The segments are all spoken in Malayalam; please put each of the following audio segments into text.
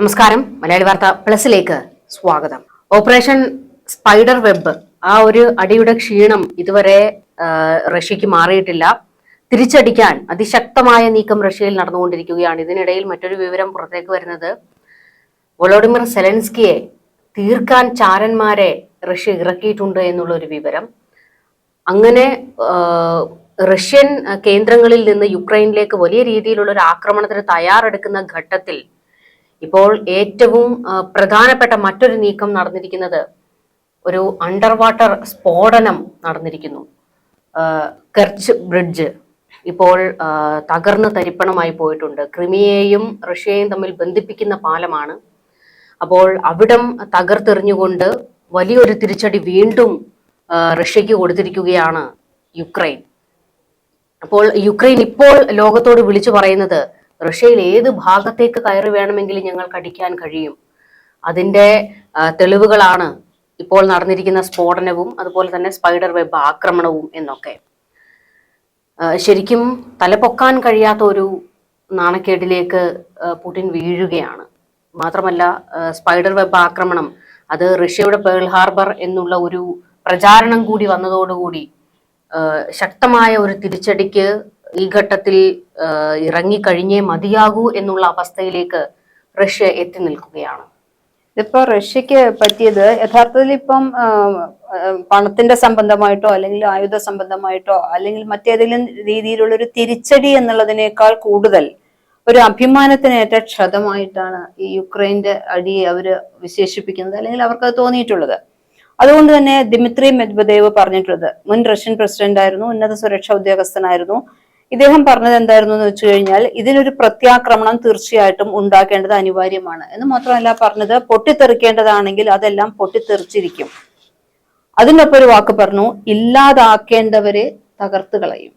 നമസ്കാരം. മലയാളി വാർത്ത പ്ലസിലേക്ക് സ്വാഗതം. ഓപ്പറേഷൻ സ്പൈഡർ വെബ് ആ ഒരു അടിയുടെ ക്ഷീണം ഇതുവരെ റഷ്യക്ക് മാറിയിട്ടില്ല. തിരിച്ചടിക്കാൻ അതിശക്തമായ നീക്കം റഷ്യയിൽ നടന്നുകൊണ്ടിരിക്കുകയാണ്. ഇതിനിടയിൽ മറ്റൊരു വിവരം പുറത്തേക്ക് വരുന്നത്. വൊളോഡിമിർ സെലൻസ്കിയെ തീർക്കാൻ ചാരന്മാരെ റഷ്യ ഇറക്കിയിട്ടുണ്ട് എന്നുള്ള ഒരു വിവരം. അങ്ങനെ റഷ്യൻ കേന്ദ്രങ്ങളിൽ നിന്ന് യുക്രൈനിലേക്ക് വലിയ രീതിയിലുള്ള ഒരു ആക്രമണത്തിന് തയ്യാറെടുക്കുന്ന ഘട്ടത്തിൽ ഇപ്പോൾ ഏറ്റവും പ്രധാനപ്പെട്ട മറ്റൊരു നീക്കം നടന്നിരിക്കുന്നത് ഒരു അണ്ടർ വാട്ടർ സ്ഫോടനം നടന്നിരിക്കുന്നു. കെർച്ച് ബ്രിഡ്ജ് ഇപ്പോൾ തകർന്ന് തരിപ്പണമായി പോയിട്ടുണ്ട്. ക്രിമിയയും റഷ്യയും തമ്മിൽ ബന്ധിപ്പിക്കുന്ന പാലമാണ്. അപ്പോൾ അവിടം തകർത്തെറിഞ്ഞുകൊണ്ട് വലിയൊരു തിരിച്ചടി വീണ്ടും റഷ്യക്ക് കൊടുത്തിരിക്കുകയാണ് യുക്രൈൻ. അപ്പോൾ യുക്രൈൻ ഇപ്പോൾ ലോകത്തോട് വിളിച്ചു പറയുന്നത് റഷ്യയിൽ ഏത് ഭാഗത്തേക്ക് കയറി വേണമെങ്കിലും ഞങ്ങൾക്ക് അടിക്കാൻ കഴിയും? അതിന്റെ തെളിവുകളാണ് ഇപ്പോൾ നടന്നിരിക്കുന്ന സ്ഫോടനവും അതുപോലെ തന്നെ സ്പൈഡർ വെബ് ആക്രമണവും എന്നൊക്കെ. ശരിക്കും തലപൊക്കാൻ കഴിയാത്ത ഒരു നാണക്കേടിലേക്ക് പുടിൻ വീഴുകയാണ്. മാത്രമല്ല സ്പൈഡർ വെബ് ആക്രമണം അത് റഷ്യയുടെ പേൾ ഹാർബർ എന്നുള്ള ഒരു പ്രചാരണം കൂടി വന്നതോടുകൂടി ശക്തമായ ഒരു തിരിച്ചടിക്ക് ഈ ഘട്ടത്തിൽ ഇറങ്ങിക്കഴിഞ്ഞേ മതിയാകൂ എന്നുള്ള അവസ്ഥയിലേക്ക് റഷ്യ എത്തി നിൽക്കുകയാണ്. ഇതിപ്പോ റഷ്യക്ക് പറ്റിയത് യഥാർത്ഥത്തിൽ ഇപ്പം പണത്തിന്റെ സംബന്ധമായിട്ടോ അല്ലെങ്കിൽ ആയുധ സംബന്ധമായിട്ടോ അല്ലെങ്കിൽ മറ്റേതെങ്കിലും രീതിയിലുള്ള ഒരു തിരിച്ചടി എന്നുള്ളതിനേക്കാൾ കൂടുതൽ ഒരു അഭിമാനത്തിനേറ്റ ക്ഷതമായിട്ടാണ് ഈ യുക്രൈന്റെ അടിയെ അവർ വിശേഷിപ്പിക്കുന്നത് അല്ലെങ്കിൽ അവർക്ക് തോന്നിയിട്ടുള്ളത്. അതുകൊണ്ട് തന്നെ ദിമിത്രി മെദ്വദേവ് പറഞ്ഞിട്ടുള്ളത് മുൻ റഷ്യൻ പ്രസിഡന്റ് ആയിരുന്നു ഉന്നത സുരക്ഷാ ഉദ്യോഗസ്ഥനായിരുന്നു. ഇദ്ദേഹം പറഞ്ഞത് എന്തായിരുന്നു എന്ന് വെച്ചു കഴിഞ്ഞാൽ ഇതിനൊരു പ്രത്യാക്രമണം തീർച്ചയായിട്ടും ഉണ്ടാക്കേണ്ടത് അനിവാര്യമാണ്. എന്ന് മാത്രമല്ല പറഞ്ഞത് പൊട്ടിത്തെറിക്കേണ്ടതാണെങ്കിൽ അതെല്ലാം പൊട്ടിത്തെറിച്ചിരിക്കും. അതിനൊപ്പം ഒരു വാക്ക് പറഞ്ഞു ഇല്ലാതാക്കേണ്ടവരെ തകർത്ത് കളയും.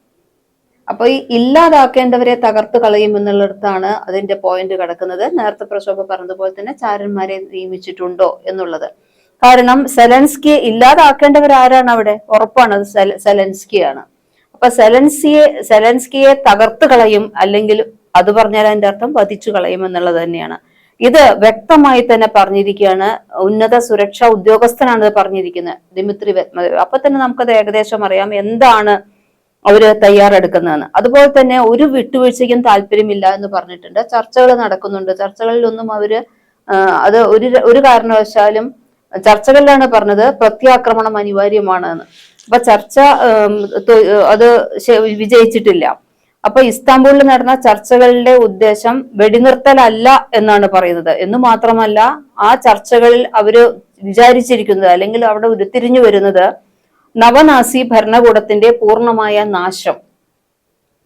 അപ്പൊ ഈ ഇല്ലാതാക്കേണ്ടവരെ തകർത്ത് കളയും എന്നുള്ളിടത്താണ് അതിന്റെ പോയിന്റ് കിടക്കുന്നത്. നേരത്തെ പ്രശോഭ പറഞ്ഞതുപോലെ തന്നെ ചാരന്മാരെ നിയമിച്ചിട്ടുണ്ടോ എന്നുള്ളത്. കാരണം സെലൻസ്കിയെ ഇല്ലാതാക്കേണ്ടവർ ആരാണ് അവിടെ? ഉറപ്പാണ് അത് സെല- സെലൻസ്കിയാണ്. അപ്പൊ സെലൻസിയെ സെലൻസ്കിയെ തകർത്ത് കളയും അല്ലെങ്കിൽ അത് പറഞ്ഞാൽ അതിന്റെ അർത്ഥം വധിച്ചു കളയും എന്നുള്ളത് തന്നെയാണ്. ഇത് വ്യക്തമായി തന്നെ പറഞ്ഞിരിക്കുകയാണ്. ഉന്നത സുരക്ഷാ ഉദ്യോഗസ്ഥനാണ് ഇത് പറഞ്ഞിരിക്കുന്നത്. ദിമിത്രി അപ്പൊ തന്നെ നമുക്കത് ഏകദേശം അറിയാം എന്താണ് അവർ തയ്യാറെടുക്കുന്നതെന്ന്. അതുപോലെ തന്നെ ഒരു വിട്ടുവീഴ്ചയ്ക്കും താല്പര്യമില്ല എന്ന് പറഞ്ഞിട്ടുണ്ട്. ചർച്ചകൾ നടക്കുന്നുണ്ട്. ചർച്ചകളിലൊന്നും അവർ അത് ഒരു ഒരു കാരണവശാലും ചർച്ചകളിലാണ് പറഞ്ഞത് പ്രത്യാക്രമണം അനിവാര്യമാണ് എന്ന്. അപ്പൊ ചർച്ച അത് വിജയിച്ചിട്ടില്ല. അപ്പൊ ഇസ്താംബൂളിൽ നടന്ന ചർച്ചകളുടെ ഉദ്ദേശം വെടിനിർത്തലല്ല എന്നാണ് പറയുന്നത്. എന്ന് മാത്രമല്ല ആ ചർച്ചകളിൽ അവർ വിചാരിച്ചിരിക്കുന്നത് അല്ലെങ്കിൽ അവിടെ ഉരുത്തിരിഞ്ഞു വരുന്നത് നവനാസി ഭരണകൂടത്തിന്റെ പൂർണമായ നാശം.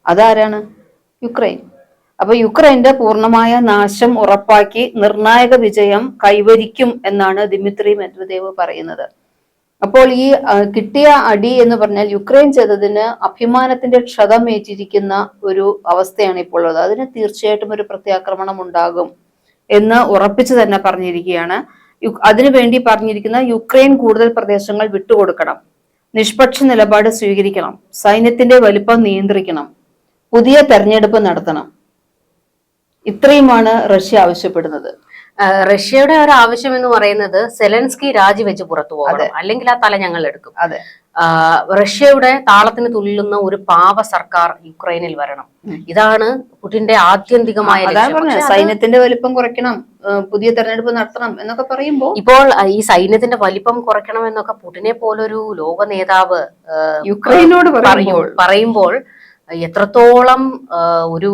അതാരാണ്? യുക്രൈൻ. അപ്പൊ യുക്രൈന്റെ പൂർണമായ നാശം ഉറപ്പാക്കി നിർണായക വിജയം കൈവരിക്കും എന്നാണ് ദിമിത്രി മെദ്വദേവ് പറയുന്നത്. അപ്പോൾ ഈ കിട്ടിയ അടി എന്ന് പറഞ്ഞാൽ യുക്രൈൻ ചെയ്തതിന് അഭിമാനത്തിന്റെ ക്ഷതമേറ്റിരിക്കുന്ന ഒരു അവസ്ഥയാണ് ഇപ്പോൾ ഉള്ളത്. അതിന് തീർച്ചയായിട്ടും ഒരു പ്രത്യാക്രമണം ഉണ്ടാകും എന്ന് ഉറപ്പിച്ചു തന്നെ പറഞ്ഞിരിക്കുകയാണ്. അതിനു അതിനുവേണ്ടി പറഞ്ഞിരിക്കുന്ന യുക്രൈൻ കൂടുതൽ പ്രദേശങ്ങൾ വിട്ടുകൊടുക്കണം. നിഷ്പക്ഷ നിലപാട് സ്വീകരിക്കണം. സൈന്യത്തിന്റെ വലിപ്പം നിയന്ത്രിക്കണം. പുതിയ തെരഞ്ഞെടുപ്പ് നടത്തണം. ഇത്രയുമാണ് റഷ്യ ആവശ്യപ്പെടുന്നത്. റഷ്യയുടെ ഒരു ആവശ്യം എന്ന് പറയുന്നത് സെലൻസ്കി രാജിവെച്ച് പുറത്തു പോകണം. അല്ലെങ്കിൽ ആ തല ഞങ്ങൾ എടുക്കും. റഷ്യയുടെ താളത്തിന് തുല്ലുന്ന ഒരു പാവ സർക്കാർ യുക്രൈനിൽ വരണം. ഇതാണ് പുടിന്റെ ആത്യന്തികമായ സൈന്യത്തിന്റെ വലിപ്പം കുറയ്ക്കണം പുതിയ തെരഞ്ഞെടുപ്പ് നടത്തണം എന്നൊക്കെ പറയുമ്പോൾ ഇപ്പോൾ ഈ സൈന്യത്തിന്റെ വലിപ്പം കുറയ്ക്കണം എന്നൊക്കെ പുടിനെ പോലൊരു ലോക നേതാവ് യുക്രൈനോട് പറയും പറയുമ്പോൾ. പറയുമ്പോൾ എത്രത്തോളം ഒരു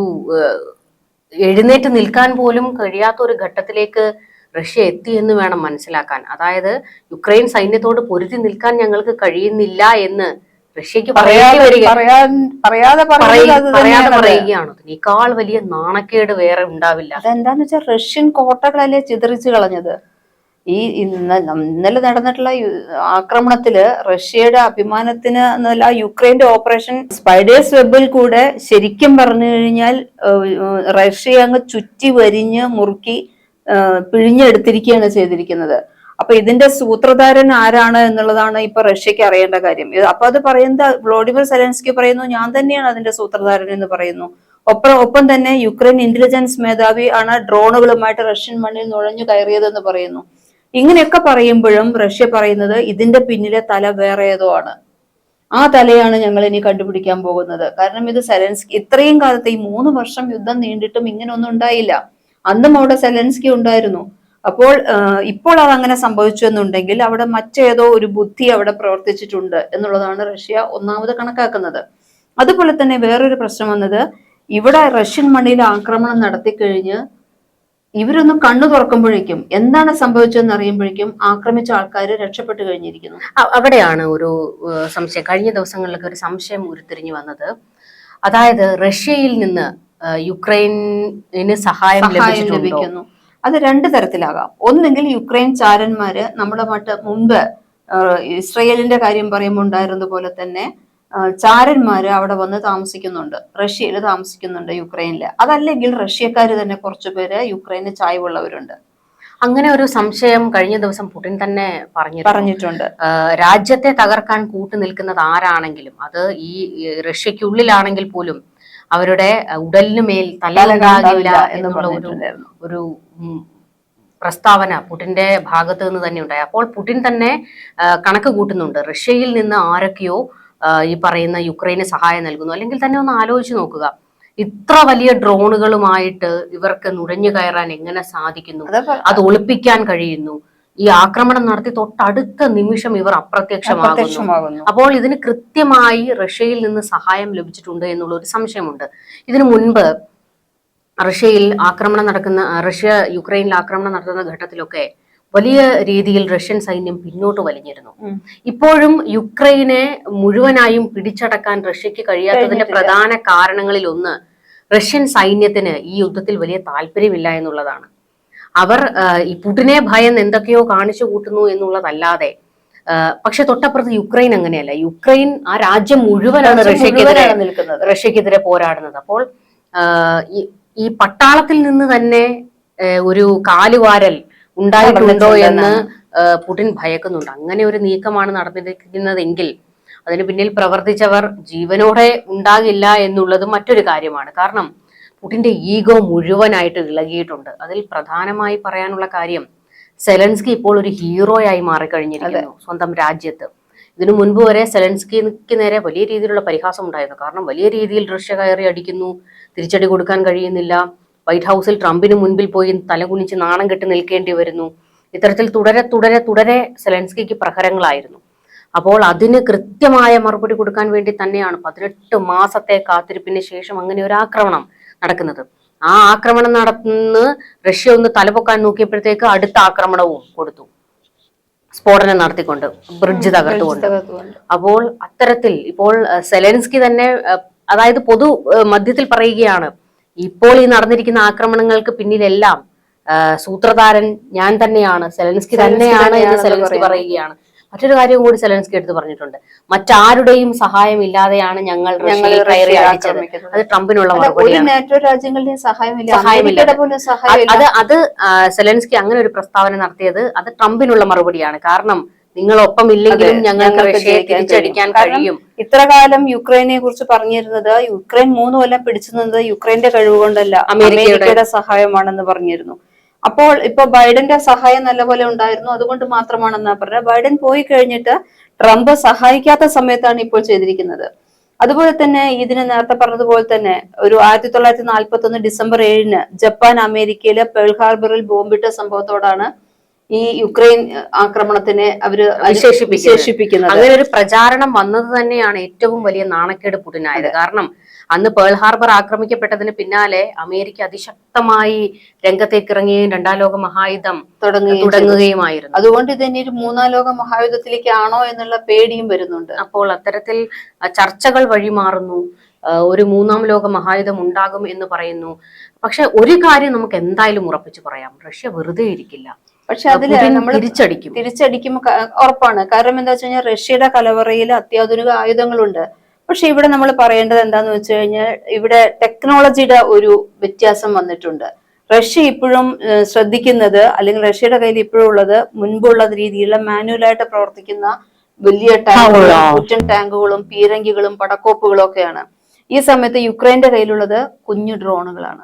എഴുന്നേറ്റ് നിൽക്കാൻ പോലും കഴിയാത്ത ഒരു ഘട്ടത്തിലേക്ക് റഷ്യ എത്തി എന്ന് വേണം മനസ്സിലാക്കാൻ. അതായത് യുക്രൈൻ സൈന്യത്തോട് പൊരുതി നിൽക്കാൻ ഞങ്ങൾക്ക് കഴിയുന്നില്ല എന്ന് റഷ്യക്ക് പറയേണ്ടി വരിക പറയാതെ. പറയുകയാണ്. ഇതിനേക്കാൾ വലിയ നാണക്കേട് വേറെ ഉണ്ടാവില്ല. അതെന്താന്ന് വെച്ചാൽ റഷ്യൻ കോട്ടകളല്ലേ ചിതറിച്ചു കളഞ്ഞത്? ഈ ഇന്ന ഇന്നലെ നടന്നിട്ടുള്ള ആക്രമണത്തിൽ റഷ്യയുടെ അഭിമാനത്തിന് എന്നല്ല യുക്രൈന്റെ ഓപ്പറേഷൻ സ്പൈഡേഴ്സ് വെബിൽ കൂടെ ശരിക്കും പറഞ്ഞു കഴിഞ്ഞാൽ റഷ്യ അങ്ങ് ചുറ്റി വരിഞ്ഞ് മുറുക്കി പിഴിഞ്ഞെടുത്തിരിക്കുകയാണ് ചെയ്തിരിക്കുന്നത്. അപ്പൊ ഇതിന്റെ സൂത്രധാരൻ ആരാണ് എന്നുള്ളതാണ് ഇപ്പൊ റഷ്യക്ക് അറിയേണ്ട കാര്യം. അപ്പൊ അത് പറയുന്നത് വ്ളോഡിമിർ സെലൻസ്കി പറയുന്നു ഞാൻ തന്നെയാണ് അതിന്റെ സൂത്രധാരൻ എന്ന് പറയുന്നു. ഒപ്പം ഒപ്പം തന്നെ യുക്രൈൻ ഇന്റലിജൻസ് മേധാവി ആണ് ഡ്രോണുകളുമായിട്ട് റഷ്യൻ മണ്ണിൽ നുഴഞ്ഞു കയറിയതെന്ന് പറയുന്നു. ഇങ്ങനെയൊക്കെ പറയുമ്പോഴും റഷ്യ പറയുന്നത് ഇതിന്റെ പിന്നിലെ തല വേറെ ഏതോ ആണ്. ആ തലയാണ് ഞങ്ങൾ ഇനി കണ്ടുപിടിക്കാൻ പോകുന്നത്. കാരണം ഇത് സെലൻസ്കി ഇത്രയും കാലത്ത് ഈ മൂന്ന് വർഷം യുദ്ധം നീണ്ടിട്ടും ഇങ്ങനെയൊന്നും ഉണ്ടായില്ല. അന്നും അവിടെ സെലൻസ്കി ഉണ്ടായിരുന്നു. അപ്പോൾ ഇപ്പോൾ അത് അങ്ങനെ സംഭവിച്ചു എന്നുണ്ടെങ്കിൽ അവിടെ മറ്റേതോ ഒരു ബുദ്ധി അവിടെ പ്രവർത്തിച്ചിട്ടുണ്ട് എന്നുള്ളതാണ് റഷ്യ ഒന്നാമത് കണക്കാക്കുന്നത്. അതുപോലെ തന്നെ വേറൊരു പ്രശ്നം വന്നത് ഇവിടെ റഷ്യൻ മണ്ണിൽ ആക്രമണം നടത്തിക്കഴിഞ്ഞ് ഇവരൊന്ന് കണ്ണു തുറക്കുമ്പോഴേക്കും എന്താണ് സംഭവിച്ചതെന്ന് അറിയുമ്പോഴേക്കും ആക്രമിച്ച ആൾക്കാർ രക്ഷപ്പെട്ടു കഴിഞ്ഞിരിക്കുന്നു. അവിടെയാണ് ഒരു സംശയം. കഴിഞ്ഞ ദിവസങ്ങളിലൊക്കെ ഒരു സംശയം ഉരുത്തിരിഞ്ഞു വന്നത്. അതായത് റഷ്യയിൽ നിന്ന് യുക്രൈനിന് സഹായം ലഭിക്കുന്നു. അത് രണ്ട് തരത്തിലാകാം. ഒന്നെങ്കിൽ യുക്രൈൻ ചാരന്മാര് നമ്മുടെ മറ്റ് മുമ്പ് ഇസ്രയേലിന്റെ കാര്യം പറയുമ്പോൾ ഉണ്ടായിരുന്ന പോലെ തന്നെ ആ, ചാരന്മാര് അവിടെ വന്ന് താമസിക്കുന്നുണ്ട്. റഷ്യയിൽ താമസിക്കുന്നുണ്ട് യുക്രൈനിൽ അതല്ലെങ്കിൽ റഷ്യക്കാർ തന്നെ കുറച്ചുപേര് യുക്രൈന് ചായവുള്ളവരുണ്ട്. അങ്ങനെ ഒരു സംശയം കഴിഞ്ഞ ദിവസം പുടിൻ തന്നെ പറഞ്ഞു പറഞ്ഞിട്ടുണ്ട്. രാജ്യത്തെ തകർക്കാൻ കൂട്ടു നിൽക്കുന്നത് ആരാണെങ്കിലും അത് ഈ റഷ്യക്കുള്ളിലാണെങ്കിൽ പോലും അവരുടെ ഏഹ്, ഉടലിന് മേൽ തലയുണ്ടാകില്ല എന്ന് എന്നുള്ള ഒരു ഒരു പ്രസ്താവന പുടിന്റെ ഭാഗത്ത് നിന്ന് തന്നെ ഉണ്ടായി. അപ്പോൾ പുടിൻ തന്നെ കണക്ക് കൂട്ടുന്നുണ്ട്. റഷ്യയിൽ നിന്ന് ആരൊക്കെയോ ഈ പറയുന്ന യുക്രൈന് സഹായം നൽകുന്നു. അല്ലെങ്കിൽ തന്നെ ഒന്ന് ആലോചിച്ച് നോക്കുക. ഇത്ര വലിയ ഡ്രോണുകളുമായിട്ട് ഇവർക്ക് നുഴഞ്ഞു കയറാൻ എങ്ങനെ സാധിക്കുന്നു? അത് ഒളിപ്പിക്കാൻ കഴിയുന്നു. ഈ ആക്രമണം നടത്തി തൊട്ടടുത്ത നിമിഷം ഇവർ അപ്രത്യക്ഷമാകുന്നു. അപ്പോൾ ഇതിന് കൃത്യമായി റഷ്യയിൽ നിന്ന് സഹായം ലഭിച്ചിട്ടുണ്ട് എന്നുള്ള ഒരു സംശയമുണ്ട്. ഇതിനു മുൻപ് റഷ്യയിൽ ആക്രമണം നടക്കുന്ന റഷ്യ യുക്രൈനിൽ ആക്രമണം നടത്തുന്ന ഘട്ടത്തിലൊക്കെ വലിയ രീതിയിൽ റഷ്യൻ സൈന്യം പിന്നോട്ട് വലിഞ്ഞിരുന്നു. ഇപ്പോഴും യുക്രൈനെ മുഴുവനായും പിടിച്ചടക്കാൻ റഷ്യക്ക് കഴിയാത്തതിന്റെ പ്രധാന കാരണങ്ങളിൽ ഒന്ന് റഷ്യൻ സൈന്യത്തിന് ഈ യുദ്ധത്തിൽ വലിയ താല്പര്യമില്ല എന്നുള്ളതാണ്. അവർ ഈ പുടിനെ ഭയം എന്തൊക്കെയോ കാണിച്ചു കൂട്ടുന്നു എന്നുള്ളതല്ലാതെ പക്ഷെ തൊട്ടപ്പുറത്ത് യുക്രൈൻ അങ്ങനെയല്ല. യുക്രൈൻ ആ രാജ്യം മുഴുവനാണ് റഷ്യക്കെതിരെ റഷ്യക്കെതിരെ പോരാടുന്നത്. അപ്പോൾ ഈ പട്ടാളത്തിൽ നിന്ന് തന്നെ ഒരു കാലുവാരൽ ഉണ്ടായിട്ടുണ്ടോ എന്ന് പുടിൻ ഭയക്കുന്നുണ്ട്. അങ്ങനെ ഒരു നീക്കമാണ് നടന്നിരിക്കുന്നതെങ്കിൽ അതിന് പിന്നിൽ പ്രവർത്തിച്ചവർ ജീവനോടെ ഉണ്ടാകില്ല എന്നുള്ളത് മറ്റൊരു കാര്യമാണ്. കാരണം പുടിന്റെ ഈഗോ മുഴുവനായിട്ട് ഇളകിയിട്ടുണ്ട്. അതിൽ പ്രധാനമായി പറയാനുള്ള കാര്യം സെലൻസ്കി ഇപ്പോൾ ഒരു ഹീറോയായി മാറിക്കഴിഞ്ഞിരിക്കുന്നു സ്വന്തം രാജ്യത്ത്. ഇതിനു മുൻപ് വരെ സെലൻസ്കിക്ക് നേരെ വലിയ രീതിയിലുള്ള പരിഹാസം ഉണ്ടായിരുന്നു കാരണം വലിയ രീതിയിൽ റഷ്യ കയറി അടിക്കുന്നു തിരിച്ചടി കൊടുക്കാൻ കഴിയുന്നില്ല. വൈറ്റ് ഹൗസിൽ ട്രംപിന് മുൻപിൽ പോയി തലകുനിച്ച് നാണം കെട്ടി നിൽക്കേണ്ടി വരുന്നു. ഇത്തരത്തിൽ തുടരെ തുടരെ തുടരെ സെലൻസ്കിക്ക് പ്രഹരങ്ങളായിരുന്നു. അപ്പോൾ അതിന് കൃത്യമായ മറുപടി കൊടുക്കാൻ വേണ്ടി തന്നെയാണ് പതിനെട്ട് മാസത്തെ കാത്തിരിപ്പിന് ശേഷം അങ്ങനെ ഒരു ആക്രമണം നടക്കുന്നത്. ആ ആക്രമണം നടന്ന് റഷ്യ ഒന്ന് തലപൊക്കാൻ നോക്കിയപ്പോഴത്തേക്ക് അടുത്ത ആക്രമണവും കൊടുത്തു. സ്ഫോടനം നടത്തിക്കൊണ്ട് ബ്രിഡ്ജ് തകർത്തുകൊണ്ട്. അപ്പോൾ അത്തരത്തിൽ ഇപ്പോൾ സെലൻസ്കി തന്നെ അതായത് പൊതു മധ്യത്തിൽ പറയുകയാണ് ഇപ്പോൾ ഈ നടന്നിരിക്കുന്ന ആക്രമണങ്ങൾക്ക് പിന്നിലെല്ലാം സൂത്രധാരൻ ഞാൻ തന്നെയാണ് സെലൻസ്കി തന്നെയാണ് എന്ന് സെലൻസ്കി പറയുകയാണ്. മറ്റൊരു കാര്യം കൂടി സെലൻസ്കി എടുത്ത് പറഞ്ഞിട്ടുണ്ട്. മറ്റാരുടെയും സഹായം ഇല്ലാതെയാണ് ഞങ്ങൾ അടിച്ചത്. അത് ട്രംപിനുള്ള മറുപടിയാണ്. സഹായമില്ല. അത് അത് സെലൻസ്കി അങ്ങനെ ഒരു പ്രസ്താവന നടത്തിയത് അത് ട്രംപിനുള്ള മറുപടിയാണ്. കാരണം നിങ്ങൾ ഒപ്പം ഇല്ലെങ്കിലും ഞങ്ങൾക്ക് തിരിച്ചടിക്കാൻ കഴിയും. ഇത്ര കാലം യുക്രൈനെ കുറിച്ച് പറഞ്ഞിരുന്നത് യുക്രൈൻ മൂന്ന് കൊല്ലം പിടിച്ചു നിന്നത് യുക്രൈന്റെ കഴിവ് കൊണ്ടല്ല അമേരിക്കയുടെ- അമേരിക്കയുടെ സഹായമാണെന്ന് പറഞ്ഞിരുന്നു. അപ്പോൾ ഇപ്പൊ ബൈഡന്റെ സഹായം നല്ലപോലെ ഉണ്ടായിരുന്നു അതുകൊണ്ട് മാത്രമാണെന്നാ പറഞ്ഞത്. ബൈഡൻ പോയി കഴിഞ്ഞിട്ട് ട്രംപ് സഹായിക്കാത്ത സമയത്താണ് ഇപ്പോൾ ചെയ്തിരിക്കുന്നത്. അതുപോലെ തന്നെ ഇതിന് നേരത്തെ പറഞ്ഞതുപോലെ തന്നെ ഒരു ആയിരത്തി തൊള്ളായിരത്തി നാൽപ്പത്തി ഒന്ന് ഡിസംബർ ഏഴിന് ജപ്പാൻ അമേരിക്കയിലെ പേൾ ഹാർബറിൽ ബോംബിട്ട സംഭവത്തോടാണ് ഈ യുക്രൈൻ ആക്രമണത്തിനെ അവർ വിശേഷിപ്പിക്കുന്നത്. അങ്ങനെ ഒരു പ്രചാരണം വന്നത് തന്നെയാണ് ഏറ്റവും വലിയ നാണക്കേട് പുടിനായത്. കാരണം അന്ന് പേൾ ഹാർബർ ആക്രമിക്കപ്പെട്ടതിന് പിന്നാലെ അമേരിക്ക അതിശക്തമായി രംഗത്തേക്ക് ഇറങ്ങുകയും രണ്ടാം ലോക മഹായുദ്ധം തുടങ്ങുകയും. തുടങ്ങുകയുമായിരുന്നു. അതുകൊണ്ട് തന്നെ ഒരു മൂന്നാം ലോക മഹായുദ്ധത്തിലേക്കാണോ എന്നുള്ള പേടിയും വരുന്നുണ്ട്. അപ്പോൾ അത്തരത്തിൽ ചർച്ചകൾ വഴിമാറുന്നു ഒരു മൂന്നാം ലോക മഹായുധം ഉണ്ടാകും എന്ന് പറയുന്നു. പക്ഷെ ഒരു കാര്യം നമുക്ക് എന്തായാലും ഉറപ്പിച്ചു പറയാം. റഷ്യ വെറുതെ ഇരിക്കില്ല. പക്ഷെ അതിൽ നമ്മൾ തിരിച്ചടിക്കും. തിരിച്ചടിക്കുമ്പോൾ ഉറപ്പാണ്. കാരണം എന്താ വെച്ച് കഴിഞ്ഞാൽ റഷ്യയുടെ കലവറയിൽ അത്യാധുനിക ആയുധങ്ങളുണ്ട്. പക്ഷെ ഇവിടെ നമ്മൾ പറയേണ്ടത് എന്താന്ന് വെച്ച് കഴിഞ്ഞാൽ ഇവിടെ ടെക്നോളജിയുടെ ഒരു വ്യത്യാസം വന്നിട്ടുണ്ട്. റഷ്യ ഇപ്പോഴും ശ്രദ്ധിക്കുന്നത് അല്ലെങ്കിൽ റഷ്യയുടെ കയ്യിൽ ഇപ്പോഴും ഉള്ളത് മുൻപുള്ള രീതിയിലുള്ള മാനുവലായിട്ട് പ്രവർത്തിക്കുന്ന വലിയ ടാങ്കുകളും? പുറ്റൻ ടാങ്കുകളും പീരങ്കികളും പടക്കോപ്പുകളും ഒക്കെയാണ്. ഈ സമയത്ത് യുക്രൈന്റെ കയ്യിലുള്ളത് കുഞ്ഞു ഡ്രോണുകളാണ്.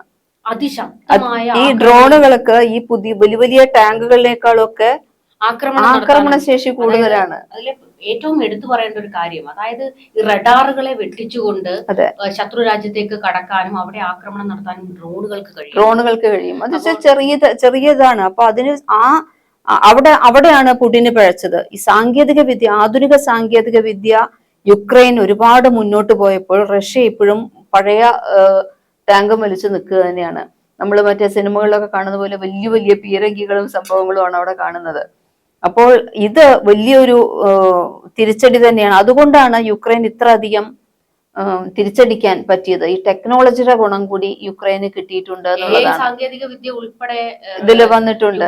അതിശക്തമായ ഈ ഡ്രോണുകൾക്ക് ഈ പുതിയ വലിയ വലിയ ടാങ്കുകളിനേക്കാളൊക്കെ ആക്രമണം ആക്രമണ ശേഷി കൂടുതലാണ്. അതിലെ ഏറ്റവും എടുത്തു പറയേണ്ട ഒരു കാര്യം അതായത് ഈ റഡാറുകളെ വെട്ടിച്ചുകൊണ്ട് ശത്രു രാജ്യത്തേക്ക് കടക്കാനും അവിടെ ആക്രമണം നടത്താനും ഡ്രോണുകൾക്ക് കഴിയും. ഡ്രോണുകൾക്ക് കഴിയും. അത് ചെറിയ ചെറിയതാണ്. അപ്പൊ അതിന് ആ അവിടെ അവിടെയാണ് പുടിന് പിഴച്ചത്. ഈ സാങ്കേതിക വിദ്യ ആധുനിക സാങ്കേതിക വിദ്യ യുക്രൈൻ ഒരുപാട് മുന്നോട്ട് പോയപ്പോൾ റഷ്യ ഇപ്പോഴും പഴയ ടാങ്ക് വലിച്ചു നിൽക്കുക തന്നെയാണ്. നമ്മൾ മറ്റേ സിനിമകളിലൊക്കെ കാണുന്ന പോലെ വലിയ വലിയ പീരങ്കികളും സംഭവങ്ങളുമാണ് അവിടെ കാണുന്നത്. അപ്പോൾ ഇത് വലിയൊരു തിരിച്ചടി തന്നെയാണ്. അതുകൊണ്ടാണ് യുക്രൈൻ ഇത്ര അധികം തിരിച്ചടിക്കാൻ പറ്റിയത്. ഈ ടെക്നോളജിയുടെ ഗുണം കൂടി യുക്രൈന് കിട്ടിയിട്ടുണ്ട് എന്നുള്ളതാണ്. സാങ്കേതിക വിദ്യ ഉൾപ്പെടെ ഇതിൽ വന്നിട്ടുണ്ട്.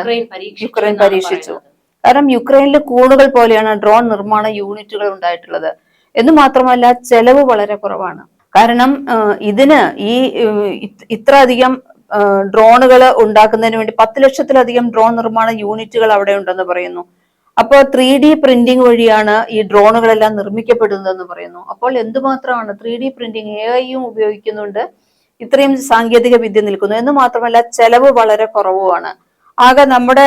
യുക്രൈൻ പരീക്ഷിച്ചു. കാരണം യുക്രൈനിൽ കൂണുകൾ പോലെയാണ് ഡ്രോൺ നിർമ്മാണ യൂണിറ്റുകൾ ഉണ്ടായിട്ടുള്ളത്. എന്ന് മാത്രമല്ല ചെലവ് വളരെ കുറവാണ്. കാരണം ഇതിന് ഈ ഇത്ര അധികം ഡ്രോണുകൾ ഉണ്ടാക്കുന്നതിന് വേണ്ടി പത്ത് ലക്ഷത്തിലധികം ഡ്രോൺ നിർമ്മാണ യൂണിറ്റുകൾ അവിടെ ഉണ്ടെന്ന് പറയുന്നു. അപ്പോൾ ത്രീ ഡി പ്രിന്റിംഗ് വഴിയാണ് ഈ ഡ്രോണുകളെല്ലാം നിർമ്മിക്കപ്പെടുന്നതെന്ന് പറയുന്നു. അപ്പോൾ എന്തുമാത്രമാണ് ത്രീ ഡി പ്രിന്റിംഗ് എ ഐയും ഉപയോഗിക്കുന്നുണ്ട് ഇത്രയും സാങ്കേതിക വിദ്യ നിൽക്കുന്നു. എന്ന് മാത്രമല്ല ചെലവ് വളരെ കുറവുമാണ്. ആകെ നമ്മുടെ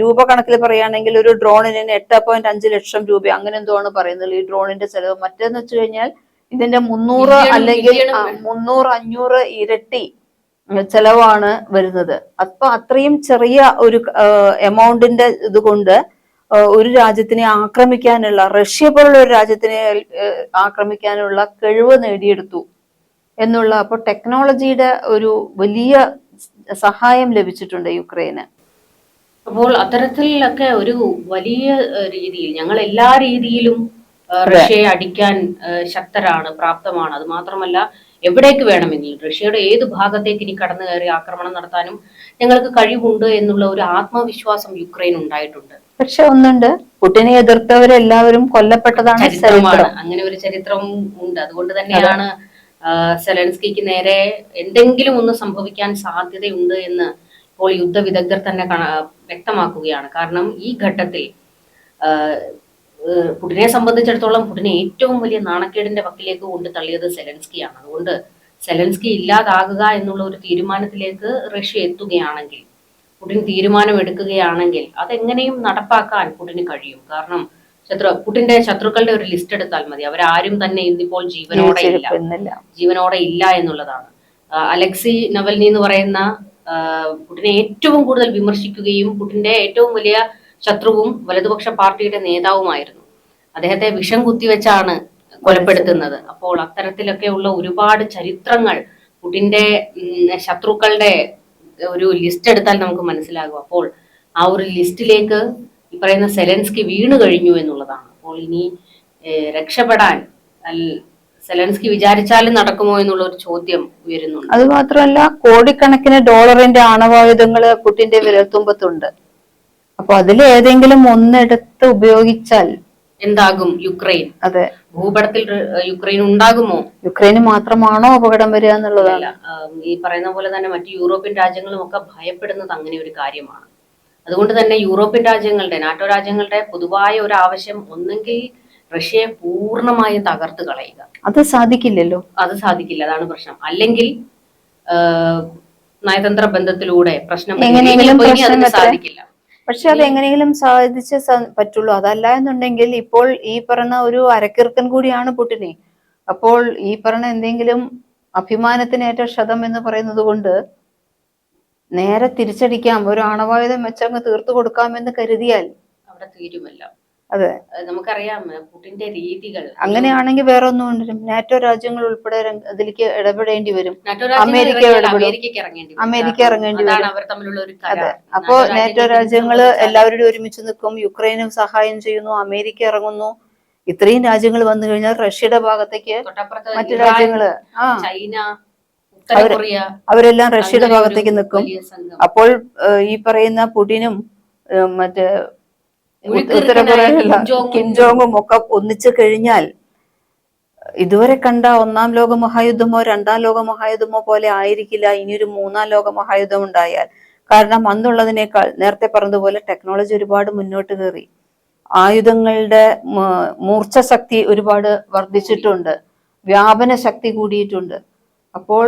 രൂപ കണക്കിൽ പറയുകയാണെങ്കിൽ ഒരു ഡ്രോണിന് എട്ട് പോയിന്റ് അഞ്ച് ലക്ഷം രൂപ അങ്ങനെ എന്തോ ആണ് പറയുന്നത്. ഈ ഡ്രോണിന്റെ ചെലവ് മറ്റേന്ന് വെച്ച് കഴിഞ്ഞാൽ ഇതിന്റെ മുന്നൂറ് അല്ലെങ്കിൽ മുന്നൂറ് അഞ്ഞൂറ് ഇരട്ടി ചെലവാണ് വരുന്നത് അപ്പൊ അത്രയും ചെറിയ ഒരു എമൗണ്ടിന്റെ ഇതുകൊണ്ട് ഒരു രാജ്യത്തിനെ ആക്രമിക്കാനുള്ള റഷ്യ പോലുള്ള ഒരു രാജ്യത്തിനെ ആക്രമിക്കാനുള്ള കഴിവ് നേടിയെടുത്തു എന്നുള്ള അപ്പൊ ടെക്നോളജിയുടെ ഒരു വലിയ സഹായം ലഭിച്ചിട്ടുണ്ട് യുക്രൈന് അപ്പോൾ അത്തരത്തിലൊക്കെ ഒരു വലിയ രീതിയിൽ ഞങ്ങൾ എല്ലാ രീതിയിലും. റഷ്യയെ അടിക്കാൻ ശക്തരാണ് പ്രാപ്തമാണ്. അത് മാത്രമല്ല എവിടേക്ക് വേണമെങ്കിലും റഷ്യയുടെ ഏത് ഭാഗത്തേക്ക് ഇനി കടന്നു കയറി ആക്രമണം നടത്താനും ഞങ്ങൾക്ക് കഴിവുണ്ട് എന്നുള്ള ഒരു ആത്മവിശ്വാസം യുക്രൈൻ ഉണ്ടായിട്ടുണ്ട്. പക്ഷെ ഒന്നുണ്ട്. പുടിനെ എതിർത്തവരെല്ലാവരും കൊല്ലപ്പെട്ടതാണ് ചരിത്രമാണ്. അങ്ങനെ ഒരു ചരിത്രം ഉണ്ട്. അതുകൊണ്ട് തന്നെയാണ് സെലൻസ്കിക്ക് നേരെ എന്തെങ്കിലും ഒന്ന് സംഭവിക്കാൻ സാധ്യതയുണ്ട് എന്ന് ഇപ്പോൾ യുദ്ധ വിദഗ്ധർ തന്നെ വ്യക്തമാക്കുകയാണ്. കാരണം ഈ ഘട്ടത്തിൽ പുടിനെ സംബന്ധിച്ചിടത്തോളം പുടിനെ ഏറ്റവും വലിയ നാണക്കേടിന്റെ വക്കിലേക്ക് കൊണ്ട് തള്ളിയത് സെലൻസ്കിയാണ്. അതുകൊണ്ട് സെലൻസ്കി ഇല്ലാതാകുക എന്നുള്ള ഒരു തീരുമാനത്തിലേക്ക് റഷ്യ എത്തുകയാണെങ്കിൽ പുടിൻ തീരുമാനമെടുക്കുകയാണെങ്കിൽ അതെങ്ങനെയും നടപ്പാക്കാൻ പുടിന് കഴിയും. കാരണം ശത്രു പുടിന്റെ ശത്രുക്കളുടെ ഒരു ലിസ്റ്റ് എടുത്താൽ മതി. അവരാരും തന്നെ ഇന്നിപ്പോൾ ജീവനോടെ ഇല്ല. ജീവനോടെ ഇല്ല എന്നുള്ളതാണ്. അലക്സി നവൽനി എന്ന് പറയുന്ന പുടിനെ ഏറ്റവും കൂടുതൽ വിമർശിക്കുകയും പുടിന്റെ ഏറ്റവും വലിയ ശത്രുവും വലതുപക്ഷ പാർട്ടിയുടെ നേതാവുമായിരുന്നു. അദ്ദേഹത്തെ വിഷം കുത്തിവെച്ചാണ് കൊലപ്പെടുത്തുന്നത്. അപ്പോൾ അത്തരത്തിലൊക്കെയുള്ള ഒരുപാട് ചരിത്രങ്ങൾ പുടിന്റെ ശത്രുക്കളുടെ ഒരു ലിസ്റ്റ് എടുത്താൽ നമുക്ക് മനസ്സിലാകും. അപ്പോൾ ആ ഒരു ലിസ്റ്റിലേക്ക് ഈ പറയുന്ന സെലൻസ്കി വീണു കഴിഞ്ഞു എന്നുള്ളതാണ്. അപ്പോൾ ഇനി രക്ഷപ്പെടാൻ സെലൻസ്കി വിചാരിച്ചാലും നടക്കുമോ എന്നുള്ള ഒരു ചോദ്യം ഉയരുന്നുണ്ട്. അത് മാത്രമല്ല കോടിക്കണക്കിന് ഡോളറിന്റെ ആണവായുധങ്ങൾ പുടിന്റെ വിരൽത്തുമ്പത്തുണ്ട്. അപ്പൊ അതിൽ ഏതെങ്കിലും ഒന്നെടുത്ത് ഉപയോഗിച്ചാൽ എന്താകും യുക്രൈൻ? അതെ. ഭൂപടത്തിൽ യുക്രൈൻ ഉണ്ടാകുമോ? യുക്രൈന് മാത്രമാണോ അപകടം വരിക എന്നുള്ളതല്ല ഈ പറയുന്ന പോലെ തന്നെ മറ്റു യൂറോപ്യൻ രാജ്യങ്ങളും ഒക്കെ ഭയപ്പെടുന്നത് അങ്ങനെ ഒരു കാര്യമാണ്. അതുകൊണ്ട് തന്നെ യൂറോപ്യൻ രാജ്യങ്ങളുടെ നാറ്റോ രാജ്യങ്ങളുടെ പൊതുവായ ഒരു ആവശ്യം ഒന്നെങ്കിൽ റഷ്യയെ പൂർണമായും തകർത്ത് കളയുക. അത് സാധിക്കില്ലല്ലോ. അത് സാധിക്കില്ല അതാണ് പ്രശ്നം. അല്ലെങ്കിൽ നയതന്ത്ര ബന്ധത്തിലൂടെ പ്രശ്നം സാധിക്കില്ല. പക്ഷെ അത് എങ്ങനെയെങ്കിലും സാധിച്ചേ പറ്റുള്ളൂ. അതല്ല എന്നുണ്ടെങ്കിൽ ഇപ്പോൾ ഈ പറഞ്ഞ ഒരു അരക്കിറുക്കൻ കൂടിയാണ് പുട്ടിനെ. അപ്പോൾ ഈ പറഞ്ഞ എന്തെങ്കിലും അഭിമാനത്തിനേറ്റ ക്ഷതം എന്ന് പറയുന്നത് കൊണ്ട് നേരെ തിരിച്ചടിക്കാം. ഒരു ആണവായുധം വെച്ചങ്ങ് തീർത്തു കൊടുക്കാമെന്ന് കരുതിയാൽ അവിടെ തീരുമല്ല. അതെ. നമുക്കറിയാം പുടിന്റെ രീതികൾ. അങ്ങനെയാണെങ്കിൽ വേറെ ഒന്നും നാറ്റോ രാജ്യങ്ങൾ ഉൾപ്പെടെ അതിലേക്ക് ഇടപെടേണ്ടി വരും. അമേരിക്ക ഇടപെടും. അമേരിക്ക ഇറങ്ങേണ്ടി വരും. അതെ. അപ്പോ നാറ്റോ രാജ്യങ്ങൾ എല്ലാവരും ഒരുമിച്ച് നിൽക്കും. യുക്രൈനും സഹായം ചെയ്യുന്നു. അമേരിക്ക ഇറങ്ങുന്നു. ഇത്രയും രാജ്യങ്ങൾ വന്നു കഴിഞ്ഞാൽ റഷ്യയുടെ ഭാഗത്തേക്ക് മറ്റു രാജ്യങ്ങൾ ആ. ചൈന അവരെല്ലാം റഷ്യയുടെ ഭാഗത്തേക്ക് നിൽക്കും. അപ്പോൾ ഈ പറയുന്ന പുടിനും മറ്റേ ഉത്തര കൊറിയയിലുള്ള കിം ജോങ്ങും ഒക്കെ ഒന്നിച്ചു കഴിഞ്ഞാൽ ഇതുവരെ കണ്ട ഒന്നാം ലോക മഹായുദ്ധമോ രണ്ടാം ലോക മഹായുദ്ധമോ പോലെ ആയിരിക്കില്ല. ഇനിയൊരു മൂന്നാം ലോക മഹായുദ്ധം ഉണ്ടായാൽ. കാരണം അന്നുള്ളതിനേക്കാൾ നേരത്തെ പറഞ്ഞതുപോലെ ടെക്നോളജി ഒരുപാട് മുന്നോട്ട് കയറി. ആയുധങ്ങളുടെ മൂർച്ച ശക്തി ഒരുപാട് വർദ്ധിച്ചിട്ടുണ്ട്. വ്യാപന ശക്തി കൂടിയിട്ടുണ്ട്. അപ്പോൾ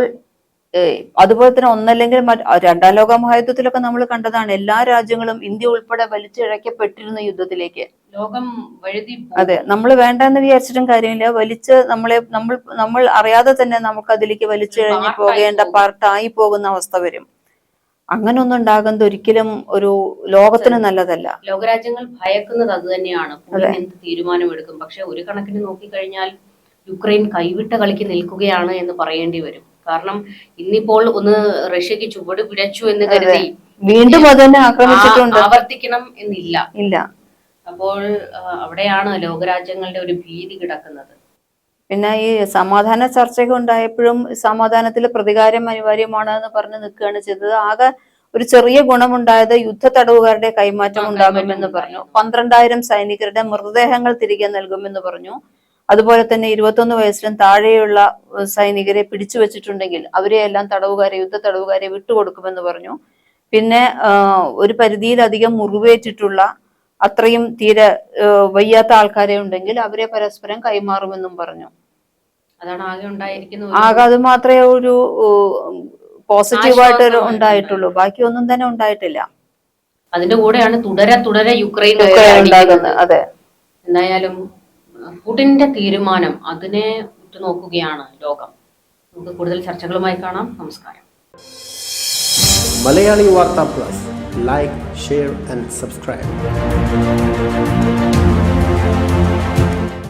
അതുപോലെ തന്നെ ഒന്നല്ലെങ്കിൽ രണ്ടാം ലോക മഹായുദ്ധത്തിലൊക്കെ നമ്മൾ കണ്ടതാണ് എല്ലാ രാജ്യങ്ങളും ഇന്ത്യ ഉൾപ്പെടെ വലിച്ചിഴക്കപ്പെട്ടിരുന്ന യുദ്ധത്തിലേക്ക്. ലോകം വഴുതി അതെ നമ്മൾ വേണ്ടെന്ന് വിചാരിച്ചിട്ടും കാര്യമില്ല. വലിച്ച് നമ്മളെ നമ്മൾ നമ്മൾ അറിയാതെ തന്നെ നമുക്ക് അതിലേക്ക് വലിച്ചിഴഞ്ഞു പോകേണ്ട പോകും. പാർട്ടായി പോകുന്ന അവസ്ഥ വരും. അങ്ങനൊന്നും ഉണ്ടാകുന്നത് ഒരിക്കലും ഒരു ലോകത്തിന് നല്ലതല്ല. ലോകരാജ്യങ്ങൾ ഭയക്കുന്നത് അത് തന്നെയാണ്. എന്ത് തീരുമാനമെടുക്കും? പക്ഷെ ഒരു കണക്കിന് നോക്കിക്കഴിഞ്ഞാൽ യുക്രൈൻ കൈവിട്ട കളിക്ക് നിൽക്കുകയാണ് എന്ന് പറയേണ്ടി വരും. കാരണം ഇന്നിപ്പോൾ ഒന്ന് റഷ്യക്ക് ചുവട് പിടച്ചു എന്ന് കരുതി വീണ്ടും അത് തന്നെ ആക്രമിച്ചിട്ടുണ്ട്. ആവർത്തിക്കണം എന്നില്ല. ഇല്ല. അപ്പോൾ അവിടെയാണ് ലോകരാജ്യങ്ങളുടെ ഒരു ഭീതി കിടക്കുന്നത്. പിന്നെ ഈ സമാധാന ചർച്ചകൾ ഉണ്ടായപ്പോഴും സമാധാനത്തിൽ പ്രതികാരം അനിവാര്യമാണ് എന്ന് പറഞ്ഞ് നിൽക്കുകയാണ് ചെയ്തത്. ആകെ ഒരു ചെറിയ ഗുണമുണ്ടായത് യുദ്ധ തടവുകാരുടെ കൈമാറ്റം ഉണ്ടാകുമെന്ന് പറഞ്ഞു. പന്ത്രണ്ടായിരം സൈനികരുടെ മൃതദേഹങ്ങൾ തിരികെ നൽകുമെന്ന് പറഞ്ഞു. അതുപോലെ തന്നെ ഇരുപത്തൊന്ന് വയസ്സിലും താഴെയുള്ള സൈനികരെ പിടിച്ചു വെച്ചിട്ടുണ്ടെങ്കിൽ അവരെ എല്ലാം തടവുകാരെ യുദ്ധ തടവുകാരെ വിട്ടുകൊടുക്കുമെന്ന് പറഞ്ഞു. പിന്നെ ഒരു പരിധിയിലധികം മുറിവേറ്റിട്ടുള്ള അത്രയും തീരെ വയ്യാത്ത ആൾക്കാരെ ഉണ്ടെങ്കിൽ അവരെ പരസ്പരം കൈമാറുമെന്നും പറഞ്ഞു. അതാണ് ആകെ ഉണ്ടായിരിക്കുന്നത് ആകെ അത് മാത്രമേ ഒരു പോസിറ്റീവായിട്ട് ഉണ്ടായിട്ടുള്ളൂ. ബാക്കി ഒന്നും തന്നെ ഉണ്ടായിട്ടില്ല. അതിന്റെ കൂടെയാണ് തുടരെ തുടരെ യുക്രൈൻ അതെ. എന്തായാലും പുടിന്റെ തീരുമാനം അതിനെ ഉറ്റുനോക്കുകയാണ് ലോകം. നമുക്ക് കൂടുതൽ ചർച്ചകളുമായി കാണാം. നമസ്കാരം. Malayali Vartha plus. Like share and subscribe